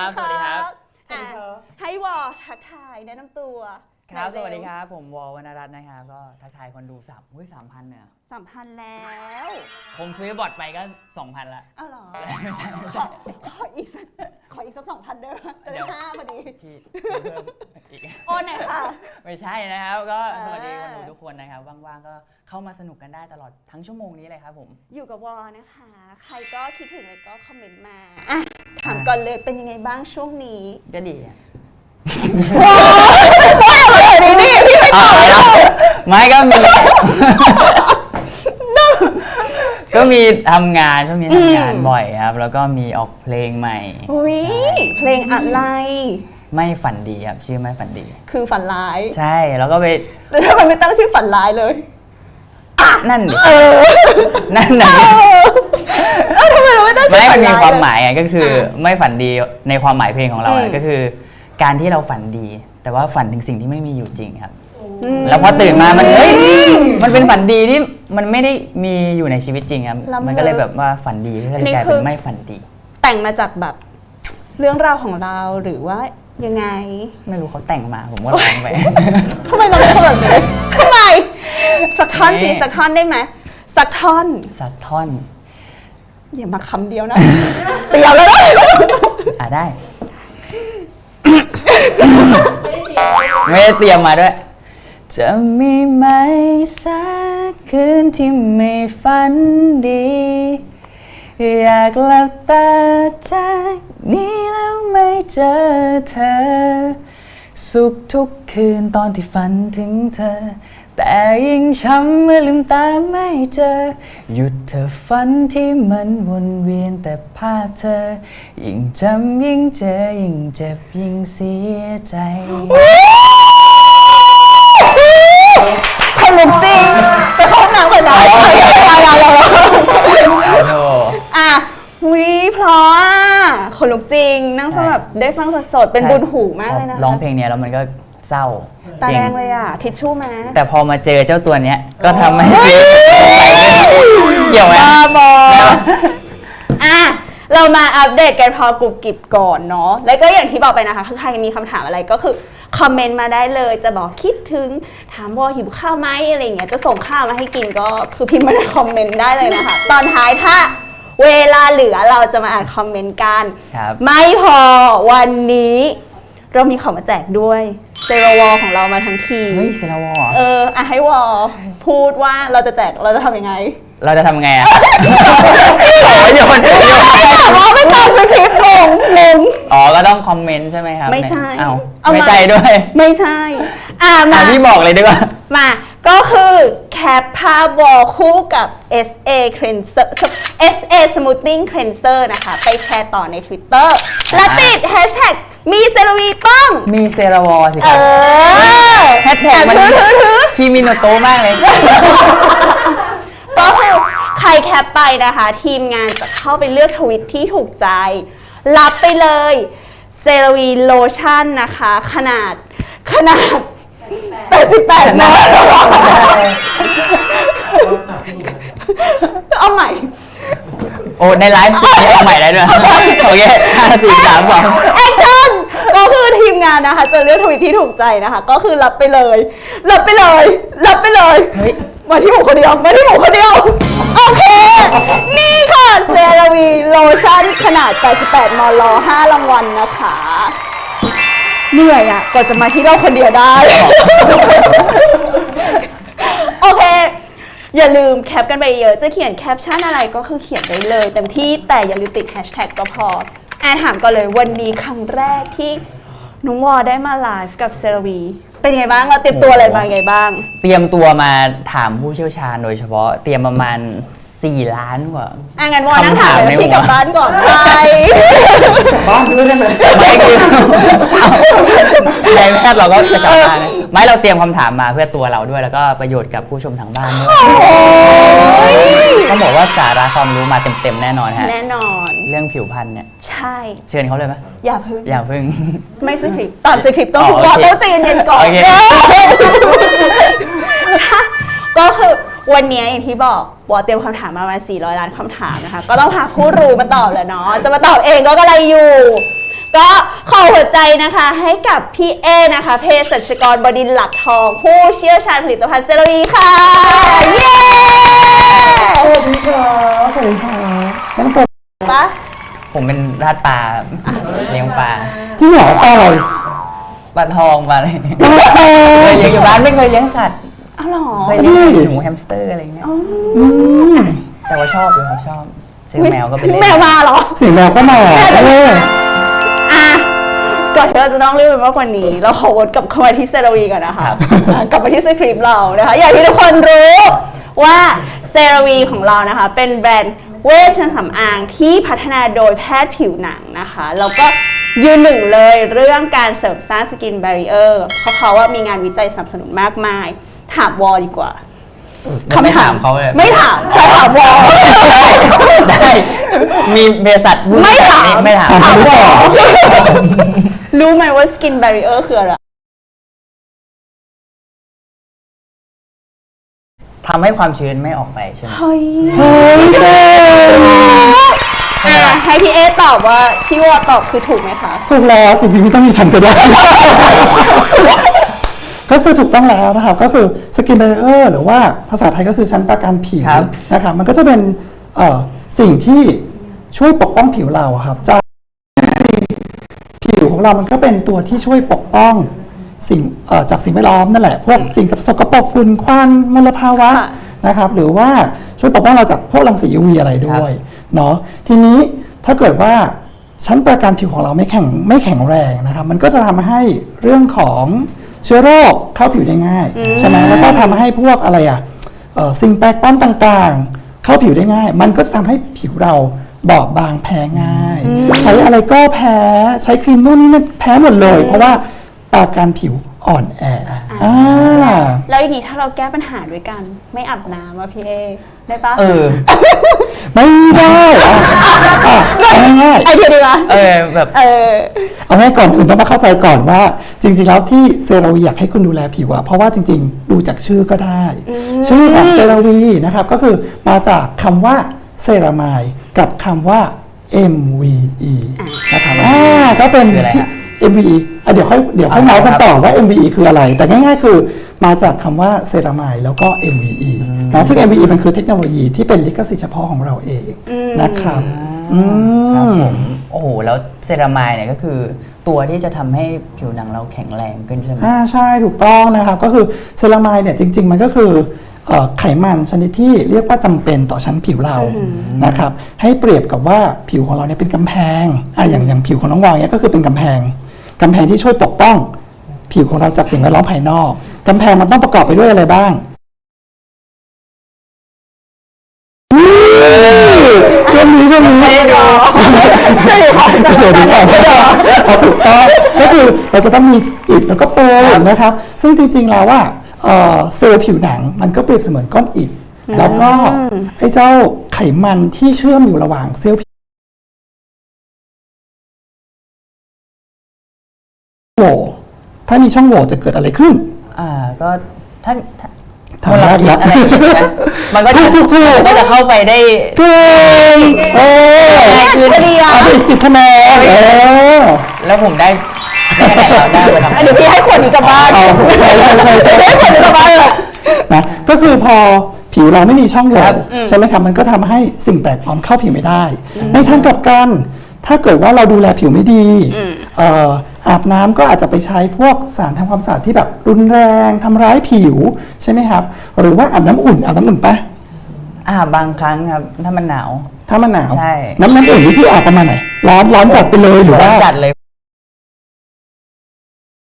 ครับ สวัสดีครับ อะให้วอทักทายแนะนำตัวครับหสน่อยวัสดีเวครับ ผมวอลวรรณรัตน์นะครับ ก็ทักทายคนดูสามอุ้ยสามพันเนี่ยสามพันแล้วผมซื้อบอทไปก็สองพันละอ้าวเหรอไม่ใช่ไม่ขใช่ อขออีกสักขออีกสักสองพันเด้อจะเดี๋ได้ยว ห้าพอดี พี่ซื้อเพิ่ม อีก โอนหน่อยค่ะ ไม่ใช่นะครับ ก็อ่าสวัสดีคนดูทุกคนนะครับ ว่างๆ ก็เข้ามาสนุกกันได้ตลอดทั้งชั่วโมงนี้เลยครับผม อยู่กับวอนะคะ ใครก็คิดถึงอะไรก็คอมเมนต์มาอะถามก่อนเลยเป็นยังไงบ้างช่วงนี้ก็ดีอะนี่พี่ไม่อ๋อไม่ก็มี ก็มีทำงานช่วงนี้ทำงานบ่อยครับ แล้วก็มีออกเพลงใหม่ อุ้ยเพลงอะไร ไม่ฝันดีครับชื่อไม่ฝันดี คือฝันร้ายใช่แล้วก็ไปแล้วทำไมไม่ตั้งชื่อฝันร้ายเลย นั่นดิเออนั่นนะเออทำไมเราไม่ตั้งชื่ไม่อฝัมันนมีร้ายความเลยหมายไงก็คืออไม่ฝันดีในความหมายเพลงของเราอืมอะก็คือ การที่เราฝันดี แต่ว่าฝันถึงสิ่งที่ไม่มีอยู่จริงครับ อืม แล้วพอตื่นมามันเฮ้ยมันเป็นฝันดีที่มันไม่ได้มีอยู่ในชีวิตจริงครับแล้วมันมันก็เลยแบบว่าฝันดีก็อัเลนยนี้กลายคืเป็อนไม่ฝันดี แต่งมาจากแบบเรื่องราวของเราหรือว่า ยังไงไม่รู้เขาแต่งมาผมก็ร้องไป ทำไมเราเป็นคนแบบนี้ทำไมสักท่อนสินี่สักท่อนได้ไหมสักท่อนสักท่อนอย่ามาคำเดียวนะ เตียวแล้วนะอะได้ ไม่ได้เตรียมมาด้วย จะมีไหมสักคืนที่ไม่ฝันดี อยากหลับตาจากนี้แล้วไม่ เจอเธอ สุขทุกคืนตอนที่ฝันถึงเธอ แต่ยิ่งช้ำเมื่อลืมตาไม่เจอ หยุดเธอฝันที่มันวนเวียนแต่ภาพเธอ ยิ่งจำยิ่งเจอยิ่งเจ็บยิ่งเสียใจ คนลุกจริงไปเข้าห้องน้ำก่อนนะไปไปไปไปโอ้อะวิเพราะ อะคนลุกจริง นั่งฟังแบบได้ฟังสดๆเป็นบุญหูมากเลยนะร้องเพลงเนี้ยแล้วมันก็เศร้าตาจริแดงงเลยอะ ทิชชู่มาแต่พอมาเจอเจ้าตัวเนี้ยก็ทำให้ชีวิตเกี่ยวไหมบ้าบออะเรามาอัปเดตกันพอกรุบกริบก่อนเนาะ แล้วก็อย่างที่บอกไปนะคะ คือใครมีคำถามอะไรก็คือคอมเมนต์มาได้เลย จะบอกคิดถึง ถามว่าหิวข้าวไหมอะไรอย่างเงี้ย จะส่งข้าวมาให้กินก็คือพิมพ์มาในคอมเมนต์ได้เลยนะคะ ตอนท้ายถ้า เวลาเหลือเราจะมาอ่านคอมเมนต์กัน ครับ ไม่พอวันนี้ เรามีของมาแจกด้วยเซรวอลของเรามาทั้งที เฮ้ยเซราวอเอออะให้วอพูดว่าเราจะแจกเราจะทำยังไงเราจะทำไงอะโอ้ยโยนโยนถามว่าไม่ตามสคริปต์งงงงอ๋อ ก็ต้องคอมเมนต์ใช่ไหมครับไม่ใช่เอ้าเอาไม่มา ใช่ด้วยไม่ใช่ อะอะมาพี่บอกเลยดีกว่า มา ก็คือแคปภาพวอลคู่กับ SA Cleanser SA Smoothing Cleanser นะคะ ไปแชร์ต่อใน Twitter และติด Hashtag มีเซรวีต้อง มีเซราวอสิเอครับอแฮชแท็กมันถือถือถือ คีมิโนโตะมากเลย ก็คือใครแคปไปนะคะ ทีมงานจะเข้าไปเลือกทวิตที่ถูกใจ รับไปเลยเซรวีโลชั่นนะคะ ขนาดขนาด 88นะเอาใหม่ โอ้ในไลฟ์นี้เอาใหม่ได้ด้วยโอเคห้าสี่สามสองแอคชั่นก็คือทีมงานนะคะ จะเลือกทวิตที่ถูกใจนะคะ ก็คือรับไปเลย รับไปเลย รับไปเลยเฮ้ยมาที่หมูคนเดียว มาที่หมูคนเดียว โอเค นี่ค่ะเซราวีโลชั่นขนาด 88 มล 5 รางวัลนะคะ เหนื่อยอะกว่าจะมาที่เราคนเดียวได้ โอเค อย่าลืมแคปกันไปเยอะ จะเขียนแคปชั่นอะไรก็คือเขียนได้เลยเต็มที่แต่อย่าลืมติดแฮชแท็กก็พอแอนถามก่อนเลยวันนี้ครั้งแรกที่น้องวอได้มาไลฟ์กับเซรวี เป็นไงบ้างเราเตรียมตัวอะไรมาไงบ้าง เตรียมตัวมาถามผู้เชี่ยวชาญโดยเฉพาะเตรียมประมาณ 4 ล้านกว่า อะงั้นวอนั่งถามคำถามเลยในพี่หัวกลับบ้านก่อนไปบ้านไม่ได้ไหมไม่คือในแพทย์เราก็จะกลับบ้านนะไม่เราเตรียมคำถามมาเพื่อตัวเราด้วยแล้วก็ประโยชน์กับผู้ชมทางบ้านด้วยต้องบอกว่าสาระความรู้มาเต็มๆแน่นอนฮะ แน่นอน เรื่องผิวพรรณเนี่ยใช่ เชิญเขาเลยไหมอย่าพึ่งอย่าเพิ่ง ไม่สคริปต์ตามสคริปต์ต้องอ๋อถูกว่าโอเคต้องใจเย็นๆก่อนโอเคก็คือวันนี้อย่างที่บอกวอเตรียมคำถามมาประมาณ400 ล้านคำถามนะคะ ก็ต้องหาผู้รู้มาตอบแหละเนาะจะมาตอบเองก็กระไรอยู่ ก็ขอหัวใจนะคะ ให้กับพี่เอนะคะเภสัชกรบดินทร์หลักทอง ผู้เชี่ยวชาญผลิตภัณฑ์เซรั่มค่ะ เย้สวัสดีครับสวัสดีครับน้องตัวปะ ผมเป็นราดปลาเลี้ยงปลาจริงเหรอปลาอะไรปลาทองปลาอะไรเคยเลี้ยงอยู่บ้านไม่เคยเลี้ยงสัตว์อ้าวเหรอเคยเลี้ยงหนูแฮมสเตอร์อะไรเงี้ยอืมแต่ว่าชอบอยู่ครับชอบซื้อแมวก็ไปเล่นแมวมาเหรอเสียงแมวก็มาเอออะก่อนที่เราจะต้องเลื่อนไปมากกว่านี้ เราขอวนกลับเข้ามาที่เซราวีก่อนนะคะอะกลับมาที่สคริปต์เรานะคะ อย่างที่ทุกคนรู้ว่าเซราวีของเรานะคะ เป็นแบรนด์ เวชสำอางที่พัฒนาโดยแพทย์ผิวหนังนะคะแล้วก็ยืนหนึ่งเลยเรื่องการเสริมสร้างสกินแบรีเออร์เพราะเขาว่ามีงานวิจัยสนับสนุนมากมาย ถามวอดีกว่าไม่ถามเขาเลยไม่ถามแต่ถามวอได้ มีเภสัชพูดไม่ถามไม่ถามถามเขาดีกว่ารู้ไหมว่าสกินแบรีเออร์คืออะไร ทำให้ความชื้นไม่ออกไปใช่ไหม เฮ้ยเฮ้ยเก่งอะให้พี่เอตอบว่าที่วอตอบคือถูกไหมคะ ถูกแล้วจริงๆไม่ต้องมีฉันก็ได้ ก็คือถูกต้องแล้วนะครับ ก็คือสกินเบรเออร์หรือว่าภาษาไทยก็คือชั้นประกันผิวครับ นะครับมันก็จะเป็นเอ่อสิ่งที่ช่วยปกป้องผิวเราอะครับจากผิวของเรามันก็เป็นตัวที่ช่วยปกป้อง สิ่งเอ่อจากสิ่งแวดล้อมนั่นแหละ พวกสิ่งกับสกปรกฝุ่นควันมลภาวะค่ะ นะครับ หรือว่าช่วยปกป้องเราจากพวกรังสี UV อะไรด้วยเนาะทีนี้ถ้าเกิดว่าชั้นประกันผิวของเราไม่แข็งไม่แข็งแรงนะครับ มันก็จะทำให้เรื่องของเชื้อโรคเข้าผิวได้ง่ายใช่ไหมแล้วก็ทำให้พวกอะไรอะเอ่อสิ่งแปลกปลอมต่างๆ เข้าผิวได้ง่าย มันก็จะทำให้ผิวเราบอบบางแพ้ง่าย ใช้อะไรก็แพ้ใช้ครีมนู่นนี่นั่นแพ้หมดเลย เพราะว่า ประกันผิวอ่อนแออ่าแล้วอย่างนี้ถ้าเราแก้ปัญหาด้วยกัน ไม่อาบน้ำอะพี่เอได้ปะเออ ไม่ได้อะอะเอาง่ายๆไอเดียดีปะเออแบบเออเอาง่ายก่อนอื่นต้องมาเข้าใจก่อนว่า จริง ๆ แล้วที่เซราวีอยากให้คุณดูแลผิวอะเพราะว่าจริง ๆ ดูจากชื่อก็ได้ ชื่อของเซราวีนะครับ ก็คือมาจากคำว่าเซรามายกับคำว่า MVE นะครับอ่าก็เป็นคืออะไรที่ฮะ MVE อะเดี๋ยวค่อยเดี๋ยวค่อยอ่าเมาส์กันครับต่อว่า MVE คืออะไร แต่ง่ายๆ คือมาจากคำว่าเซรามายแล้วก็ MVE นะซึ่ง MVE มันคือเทคโนโลยีที่เป็นลิขสิทธิ์เฉพาะของเราเองนะครับอืครับม ผมโอ้โห แล้วเซรามายเนี่ยก็คือตัวที่จะทำให้ผิวหนังเราแข็งแรงขึ้นใช่ไหม อ่าใช่ถูกต้องนะครับก็คือเซรามายเนี่ยจริง ๆ มันก็คือเอ่อไขมันชนิดที่เรียกว่าจำเป็นต่อชั้นผิวเรานะครับให้เปรียบกับว่าผิวของเราเนี่ยเป็นกำแพงอ่าอย่างอย่างผิวของน้องวางเนี่ยก็คือเป็นกำแพง กำแพงที่ช่วยปกป้อง ผิวของเราจากสิ่งแวดล้อมภายนอกกำแพงมันต้องประกอบไปด้วยอะไรบ้างช่วงนี้ช่วงนี้ไม่ได้ดูใช่ค่ะสวัสดีค่ะใช่ค่ะพอถูกต้องก็คือเราจะต้องมีอิฐแล้วก็ปูนนะครับ ซึ่งจริงๆแล้วว่าเอ่อเซลล์ผิวหนังมันก็เปรียบเสมือนก้อนอิฐแล้วก็ไอ้เจ้าไขมันที่เชื่อมอยู่ระหว่างเซลล์ ถ้ามีช่องโหว่จะเกิดอะไรขึ้น อ่าก็ถ้าถ้าทำยากเวลาละคิดอะไรอย่างเงี้ยมันก็จะถูกถูกถูกมันก็จะเข้าไปได้เก่งเออง่ายขึ้นพอดีอะเอาไปอีกสิบคะแนนเออแล้วผมได้ได้คะแนนเราได้ไปทำเดี๋ยวพี่ให้ขวดนี้กลับบ้านเอาใช่ใช่ใช่ใช่ให้ขวดนี้กลับบ้านเลยนะก็คือพอผิวเราไม่มีช่องโหว่ใช่ไหมครับมันก็ทำให้สิ่งแปลกปลอมเข้าผิวไม่ได้ ในทางกลับกัน ถ้าเกิดว่าเราดูแลผิวไม่ดีเอ่ออาบน้ำก็อาจจะไปใช้พวกสารทำความสะอาดที่แบบรุนแรงทำร้ายผิวใช่ไหมครับ หรือว่าอาบน้ำอุ่นอาบน้ำอุ่นปะอ่าบางครั้งครับถ้ามันหนาว ถ้ามันหนาว ใช่ น้ำน้ำอุ่นนี่พี่อาบประมาณไหน ร้อนร้อนจัดไปเลยหรือว่าจัดเลย